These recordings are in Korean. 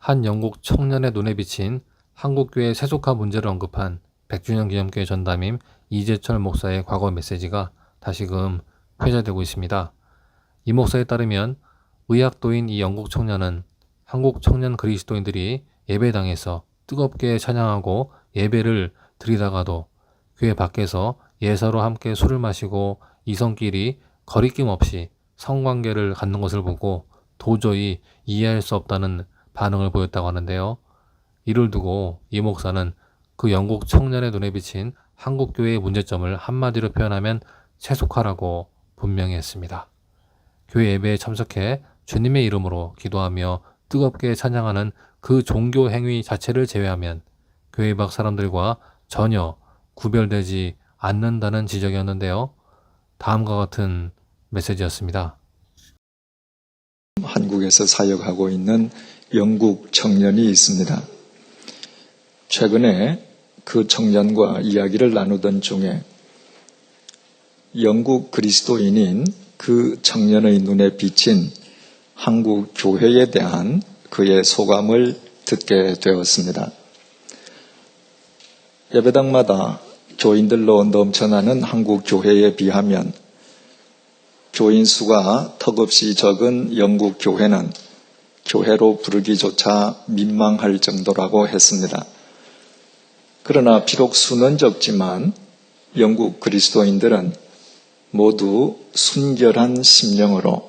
한 영국 청년의 눈에 비친 한국교회 세속화 문제를 언급한 100주년 기념교회 전담임 이재철 목사의 과거 메시지가 다시금 회자되고 있습니다. 이 목사에 따르면 의학도인 이 영국 청년은 한국 청년 그리스도인들이 예배당에서 뜨겁게 찬양하고 예배를 드리다가도 교회 밖에서 예사로 함께 술을 마시고 이성끼리 거리낌 없이 성관계를 갖는 것을 보고 도저히 이해할 수 없다는 반응을 보였다고 하는데요. 이를 두고 이 목사는 그 영국 청년의 눈에 비친 한국교회의 문제점을 한마디로 표현하면 세속화라고 분명히 했습니다. 교회 예배에 참석해 주님의 이름으로 기도하며 뜨겁게 찬양하는 그 종교 행위 자체를 제외하면 교회 밖 사람들과 전혀 구별되지 않는다는 지적이었는데요. 다음과 같은 메시지였습니다. 한국에서 사역하고 있는 영국 청년이 있습니다. 최근에 그 청년과 이야기를 나누던 중에 영국 그리스도인인 그 청년의 눈에 비친 한국 교회에 대한 그의 소감을 듣게 되었습니다. 예배당마다 교인들로 넘쳐나는 한국 교회에 비하면 교인 수가 턱없이 적은 영국 교회는 교회로 부르기조차 민망할 정도라고 했습니다. 그러나 비록 수는 적지만 영국 그리스도인들은 모두 순결한 심령으로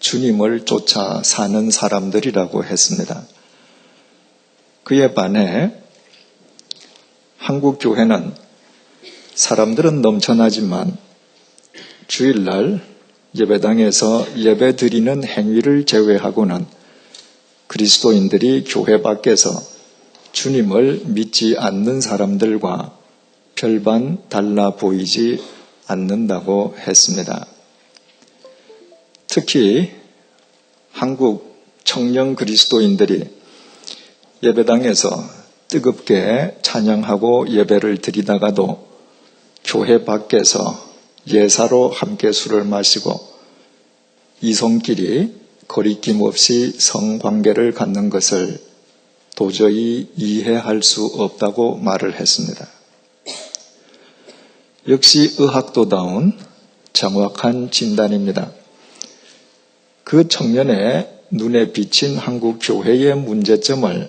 주님을 쫓아 사는 사람들이라고 했습니다. 그에 반해 한국 교회는 사람들은 넘쳐나지만 주일날 예배당에서 예배 드리는 행위를 제외하고는 그리스도인들이 교회 밖에서 주님을 믿지 않는 사람들과 별반 달라 보이지 않는다고 했습니다. 특히 한국 청년 그리스도인들이 예배당에서 뜨겁게 찬양하고 예배를 드리다가도 교회 밖에서 예사로 함께 술을 마시고 이성끼리 거리낌 없이 성관계를 갖는 것을 도저히 이해할 수 없다고 말을 했습니다. 역시 의학도다운 정확한 진단입니다. 그 청년의 눈에 비친 한국 교회의 문제점을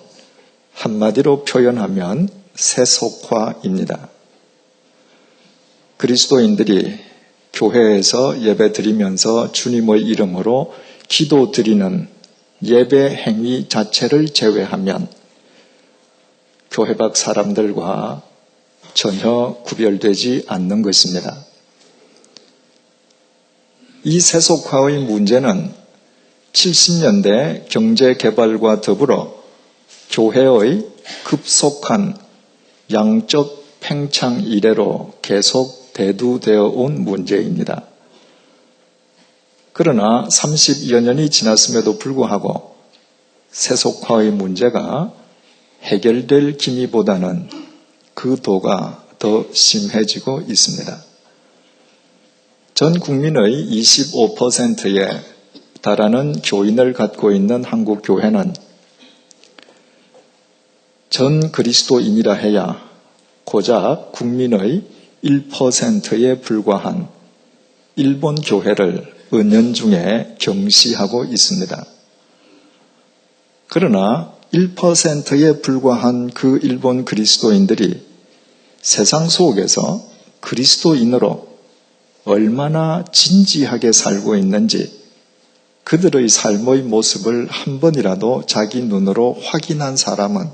한마디로 표현하면 세속화입니다. 그리스도인들이 교회에서 예배 드리면서 주님의 이름으로 기도 드리는 예배 행위 자체를 제외하면 교회 밖 사람들과 전혀 구별되지 않는 것입니다. 이 세속화의 문제는 70년대 경제 개발과 더불어 교회의 급속한 양적 팽창 이래로 계속 대두되어 온 문제입니다. 그러나 30여 년이 지났음에도 불구하고 세속화의 문제가 해결될 기미보다는 그 도가 더 심해지고 있습니다. 전 국민의 25%에 달하는 교인을 갖고 있는 한국 교회는 전 그리스도인이라 해야 고작 국민의 1%에 불과한 일본 교회를 은연중에 경시하고 있습니다. 그러나 1%에 불과한 그 일본 그리스도인들이 세상 속에서 그리스도인으로 얼마나 진지하게 살고 있는지 그들의 삶의 모습을 한 번이라도 자기 눈으로 확인한 사람은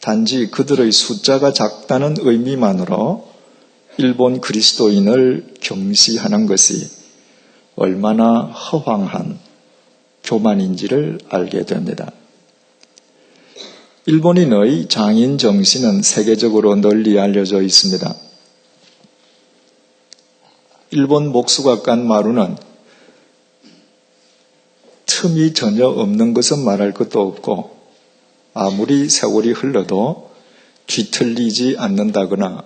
단지 그들의 숫자가 작다는 의미만으로 일본 그리스도인을 경시하는 것이 얼마나 허황한 교만인지를 알게 됩니다. 일본인의 장인 정신은 세계적으로 널리 알려져 있습니다. 일본 목수각관 마루는 틈이 전혀 없는 것은 말할 것도 없고 아무리 세월이 흘러도 뒤틀리지 않는다거나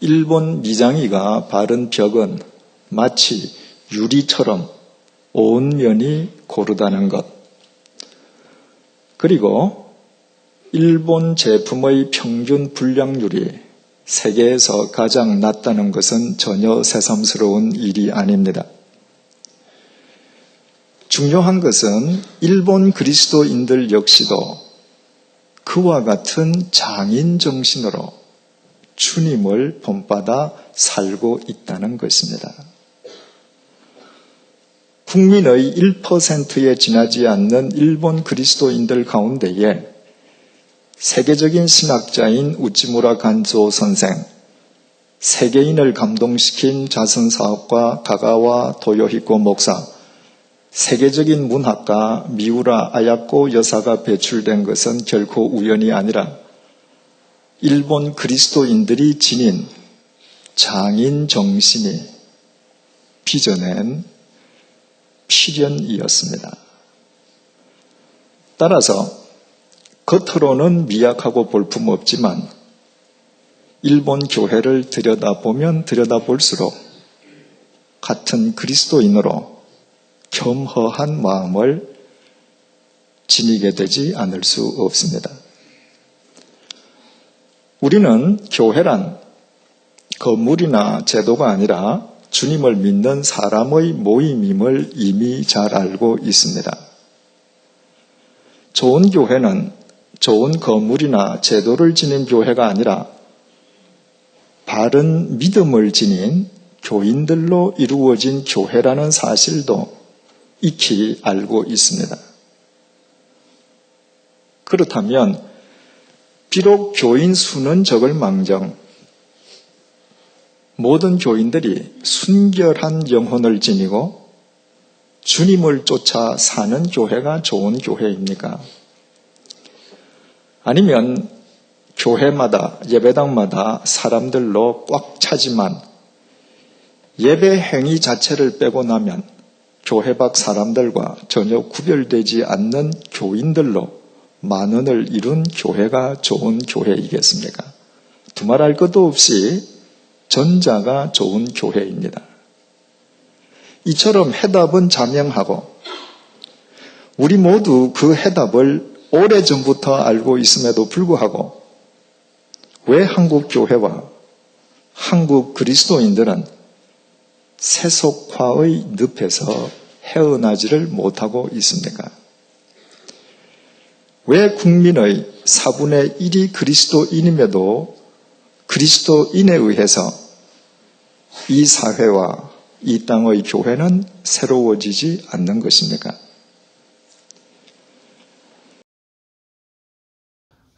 일본 미장이가 바른 벽은 마치 유리처럼 온 면이 고르다는 것 그리고 일본 제품의 평균 불량률이 세계에서 가장 낮다는 것은 전혀 새삼스러운 일이 아닙니다. 중요한 것은 일본 그리스도인들 역시도 그와 같은 장인 정신으로 주님을 본받아 살고 있다는 것입니다. 국민의 1%에 지나지 않는 일본 그리스도인들 가운데에 세계적인 신학자인 우찌무라 간조 선생, 세계인을 감동시킨 자선사업가 가가와 도요히코 목사, 세계적인 문학가 미우라 아야코 여사가 배출된 것은 결코 우연이 아니라 일본 그리스도인들이 지닌 장인 정신이 빚어낸 필연이었습니다. 따라서 겉으로는 미약하고 볼품없지만 일본 교회를 들여다보면 들여다볼수록 같은 그리스도인으로 겸허한 마음을 지니게 되지 않을 수 없습니다. 우리는 교회란 건물이나 제도가 아니라 주님을 믿는 사람의 모임임을 이미 잘 알고 있습니다. 좋은 교회는 좋은 건물이나 제도를 지닌 교회가 아니라 바른 믿음을 지닌 교인들로 이루어진 교회라는 사실도 익히 알고 있습니다. 그렇다면 비록 교인 수는 적을 망정 모든 교인들이 순결한 영혼을 지니고 주님을 쫓아 사는 교회가 좋은 교회입니까? 아니면 교회마다 예배당마다 사람들로 꽉 차지만 예배 행위 자체를 빼고 나면 교회 밖 사람들과 전혀 구별되지 않는 교인들로 만원을 이룬 교회가 좋은 교회이겠습니까? 두말할 것도 없이 전자가 좋은 교회입니다. 이처럼 해답은 자명하고 우리 모두 그 해답을 오래전부터 알고 있음에도 불구하고 왜 한국 교회와 한국 그리스도인들은 세속화의 늪에서 헤어나지를 못하고 있습니까? 왜 국민의 4분의 1이 그리스도인임에도 그리스도인에 의해서 이 사회와 이 땅의 교회는 새로워지지 않는 것입니까?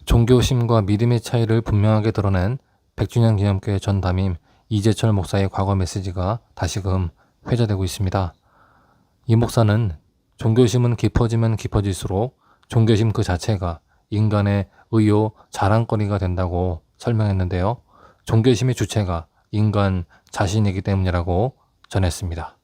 종교심과 믿음의 차이를 분명하게 드러낸 백주년 기념교회 전 담임 이재철 목사의 과거 메시지가 다시금 회자되고 있습니다. 이 목사는 종교심은 깊어지면 깊어질수록 종교심 그 자체가 인간의 의요 자랑거리가 된다고 설명했는데요. 종교심의 주체가 인간 자신이기 때문이라고 전했습니다.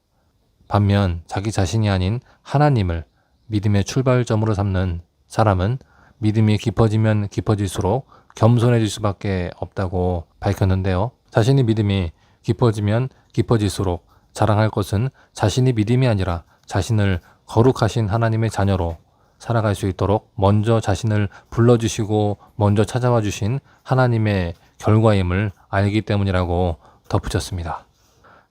반면 자기 자신이 아닌 하나님을 믿음의 출발점으로 삼는 사람은 믿음이 깊어지면 깊어질수록 겸손해질 수밖에 없다고 밝혔는데요. 자신의 믿음이 깊어지면 깊어질수록 자랑할 것은 자신이 믿음이 아니라 자신을 거룩하신 하나님의 자녀로 살아갈 수 있도록 먼저 자신을 불러주시고 먼저 찾아와 주신 하나님의 결과임을 알기 때문이라고 덧붙였습니다.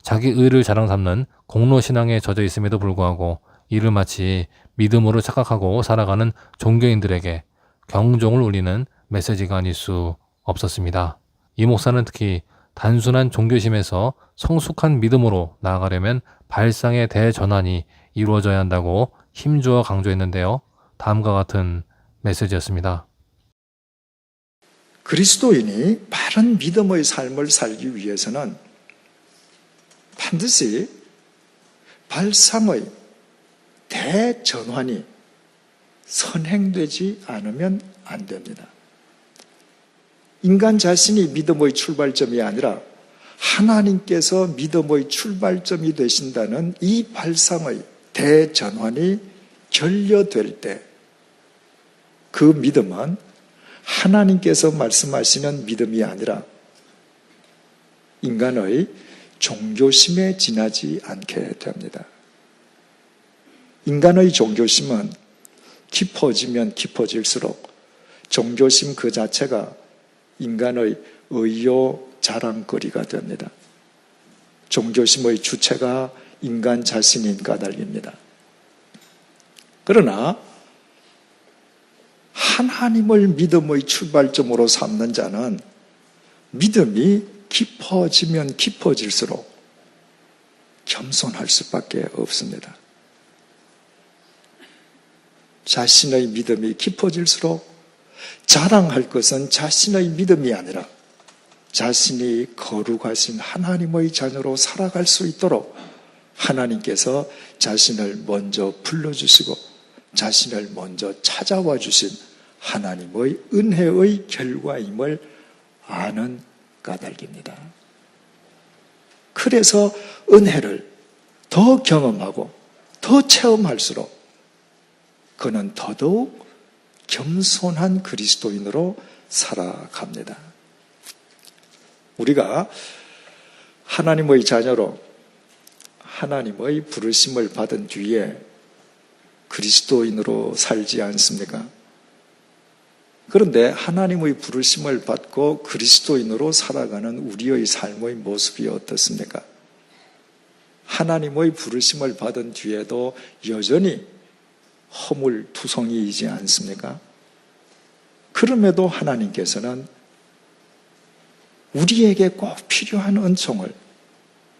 자기 의를 자랑 삼는 공로신앙에 젖어 있음에도 불구하고 이를 마치 믿음으로 착각하고 살아가는 종교인들에게 경종을 울리는 메시지가 아닐 수 없었습니다. 이 목사는 특히 단순한 종교심에서 성숙한 믿음으로 나아가려면 발상의 대전환이 이루어져야 한다고 힘주어 강조했는데요. 다음과 같은 메시지였습니다. 그리스도인이 바른 믿음의 삶을 살기 위해서는 반드시 발상의 대전환이 선행되지 않으면 안 됩니다. 인간 자신이 믿음의 출발점이 아니라 하나님께서 믿음의 출발점이 되신다는 이 발상의 대전환이 결여될 때 그 믿음은 하나님께서 말씀하시는 믿음이 아니라 인간의 종교심에 지나지 않게 됩니다. 인간의 종교심은 깊어지면 깊어질수록 종교심 그 자체가 인간의 의요 자랑거리가 됩니다. 종교심의 주체가 인간 자신인 까닭입니다. 그러나 하나님을 믿음의 출발점으로 삼는 자는 믿음이 깊어지면 깊어질수록 겸손할 수밖에 없습니다. 자신의 믿음이 깊어질수록 자랑할 것은 자신의 믿음이 아니라 자신이 거룩하신 하나님의 자녀로 살아갈 수 있도록 하나님께서 자신을 먼저 불러주시고 자신을 먼저 찾아와 주신 하나님의 은혜의 결과임을 아는 까닭입니다. 그래서 은혜를 더 경험하고 더 체험할수록 그는 더더욱 겸손한 그리스도인으로 살아갑니다. 우리가 하나님의 자녀로 하나님의 부르심을 받은 뒤에 그리스도인으로 살지 않습니까? 그런데 하나님의 부르심을 받고 그리스도인으로 살아가는 우리의 삶의 모습이 어떻습니까? 하나님의 부르심을 받은 뒤에도 여전히 허물투성이이지 않습니까? 그럼에도 하나님께서는 우리에게 꼭 필요한 은총을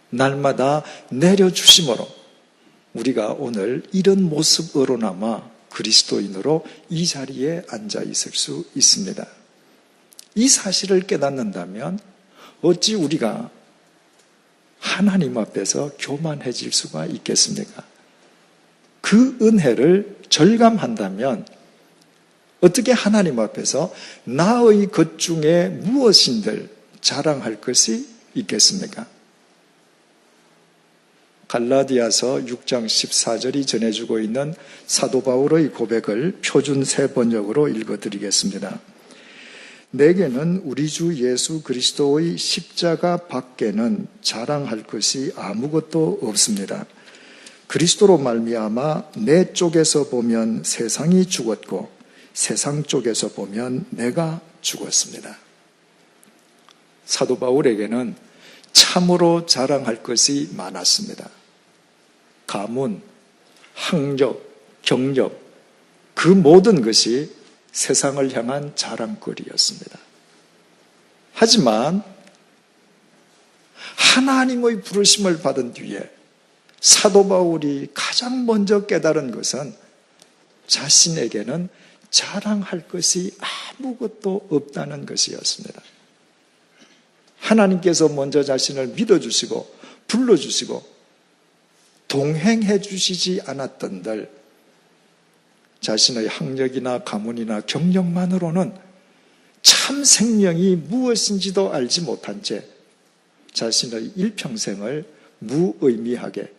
날마다 내려주심으로 우리가 오늘 이런 모습으로나마 그리스도인으로 이 자리에 앉아 있을 수 있습니다. 이 사실을 깨닫는다면 어찌 우리가 하나님 앞에서 교만해질 수가 있겠습니까? 그 은혜를 절감한다면 어떻게 하나님 앞에서 나의 것 중에 무엇인들 자랑할 것이 있겠습니까? 갈라디아서 6장 14절이 전해주고 있는 사도 바울의 고백을 표준 세 번역으로 읽어드리겠습니다. 내게는 우리 주 예수 그리스도의 십자가 밖에는 자랑할 것이 아무것도 없습니다. 그리스도로 말미암아 내 쪽에서 보면 세상이 죽었고 세상 쪽에서 보면 내가 죽었습니다. 사도 바울에게는 참으로 자랑할 것이 많았습니다. 가문, 학력, 경력, 그 모든 것이 세상을 향한 자랑거리였습니다. 하지만 하나님의 부르심을 받은 뒤에 사도 바울이 가장 먼저 깨달은 것은 자신에게는 자랑할 것이 아무것도 없다는 것이었습니다. 하나님께서 먼저 자신을 믿어주시고 불러주시고 동행해 주시지 않았던들 자신의 학력이나 가문이나 경력만으로는 참 생명이 무엇인지도 알지 못한 채 자신의 일평생을 무의미하게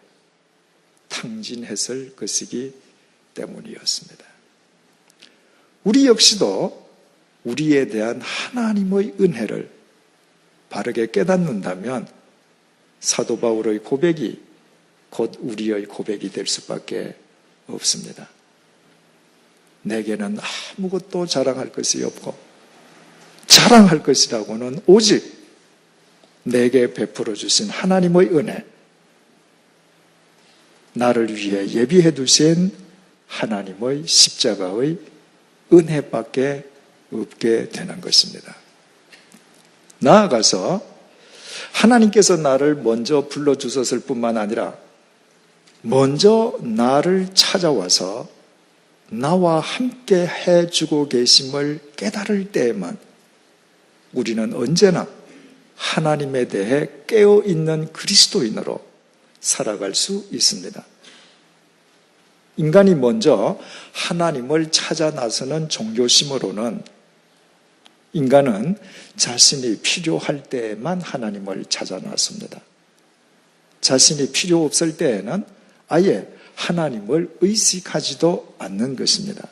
탕진했을 것이기 때문이었습니다. 우리 역시도 우리에 대한 하나님의 은혜를 바르게 깨닫는다면 사도 바울의 고백이 곧 우리의 고백이 될 수밖에 없습니다. 내게는 아무것도 자랑할 것이 없고 자랑할 것이라고는 오직 내게 베풀어 주신 하나님의 은혜, 나를 위해 예비해 두신 하나님의 십자가의 은혜밖에 없게 되는 것입니다. 나아가서 하나님께서 나를 먼저 불러주셨을 뿐만 아니라 먼저 나를 찾아와서 나와 함께 해주고 계심을 깨달을 때에만 우리는 언제나 하나님에 대해 깨어 있는 그리스도인으로 살아갈 수 있습니다. 인간이 먼저 하나님을 찾아 나서는 종교심으로는 인간은 자신이 필요할 때에만 하나님을 찾아 나섭니다. 자신이 필요 없을 때에는 아예 하나님을 의식하지도 않는 것입니다.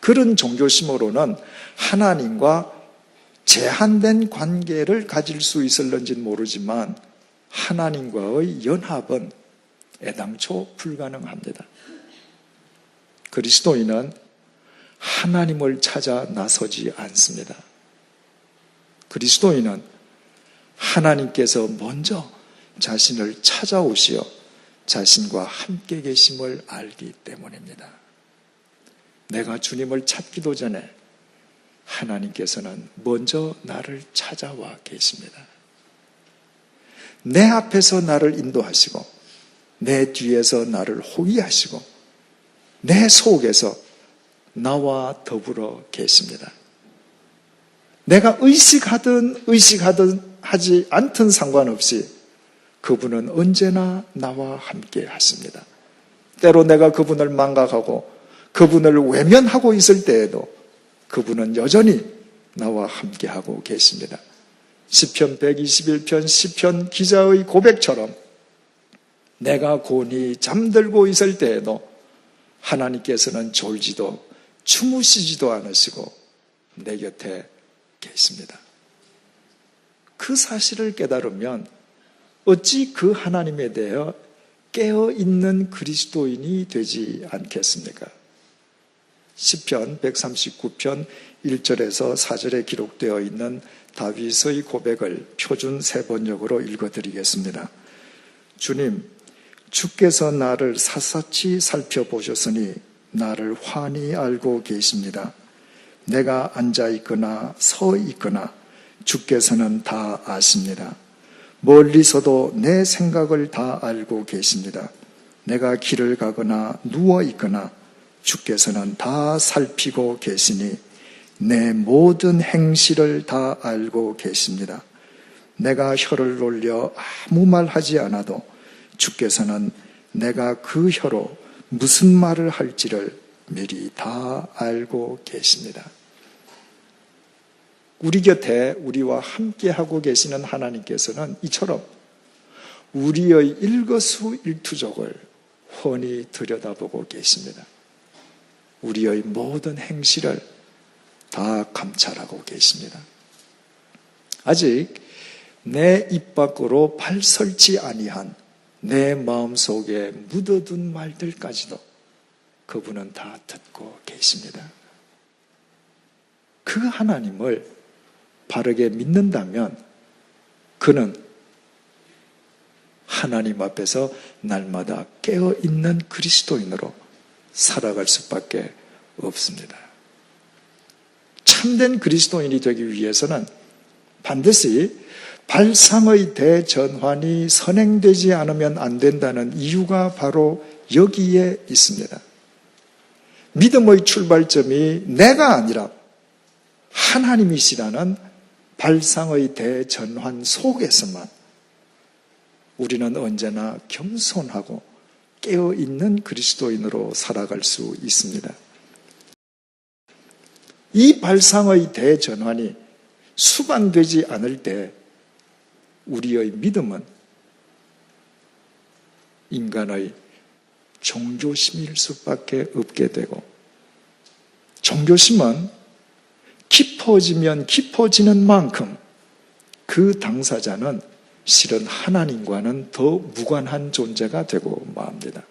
그런 종교심으로는 하나님과 제한된 관계를 가질 수 있을런지는 모르지만 하나님과의 연합은 애당초 불가능합니다. 그리스도인은 하나님을 찾아 나서지 않습니다. 그리스도인은 하나님께서 먼저 자신을 찾아오시어 자신과 함께 계심을 알기 때문입니다. 내가 주님을 찾기도 전에 하나님께서는 먼저 나를 찾아와 계십니다. 내 앞에서 나를 인도하시고 내 뒤에서 나를 호위하시고 내 속에서 나와 더불어 계십니다. 내가 의식하든 의식하든 하지 않든 상관없이 그분은 언제나 나와 함께 하십니다. 때로 내가 그분을 망각하고 그분을 외면하고 있을 때에도 그분은 여전히 나와 함께 하고 계십니다. 시편 121편 시편 기자의 고백처럼 내가 곤히 잠들고 있을 때에도 하나님께서는 졸지도 주무시지도 않으시고 내 곁에 계십니다. 그 사실을 깨달으면 어찌 그 하나님에 대해 깨어 있는 그리스도인이 되지 않겠습니까? 시편 139편 1절에서 4절에 기록되어 있는 다윗의 고백을 표준 세 번역으로 읽어 드리겠습니다. 주님, 주께서 나를 샅샅이 살펴보셨으니 나를 환히 알고 계십니다. 내가 앉아 있거나 서 있거나 주께서는 다 아십니다. 멀리서도 내 생각을 다 알고 계십니다. 내가 길을 가거나 누워 있거나 주께서는 다 살피고 계시니 내 모든 행실을 다 알고 계십니다. 내가 혀를 놀려 아무 말 하지 않아도 주께서는 내가 그 혀로 무슨 말을 할지를 미리 다 알고 계십니다. 우리 곁에 우리와 함께 하고 계시는 하나님께서는 이처럼 우리의 일거수일투족을 훤히 들여다보고 계십니다. 우리의 모든 행실을 다 감찰하고 계십니다. 아직 내 입 밖으로 발설치 아니한 내 마음 속에 묻어둔 말들까지도 그분은 다 듣고 계십니다. 그 하나님을 바르게 믿는다면 그는 하나님 앞에서 날마다 깨어 있는 그리스도인으로 살아갈 수밖에 없습니다. 참된 그리스도인이 되기 위해서는 반드시 발상의 대전환이 선행되지 않으면 안 된다는 이유가 바로 여기에 있습니다. 믿음의 출발점이 내가 아니라 하나님이시라는 발상의 대전환 속에서만 우리는 언제나 겸손하고 깨어 있는 그리스도인으로 살아갈 수 있습니다. 이 발상의 대전환이 수반되지 않을 때 우리의 믿음은 인간의 종교심일 수밖에 없게 되고 종교심은 깊어지면 깊어지는 만큼 그 당사자는 실은 하나님과는 더 무관한 존재가 되고 맙니다.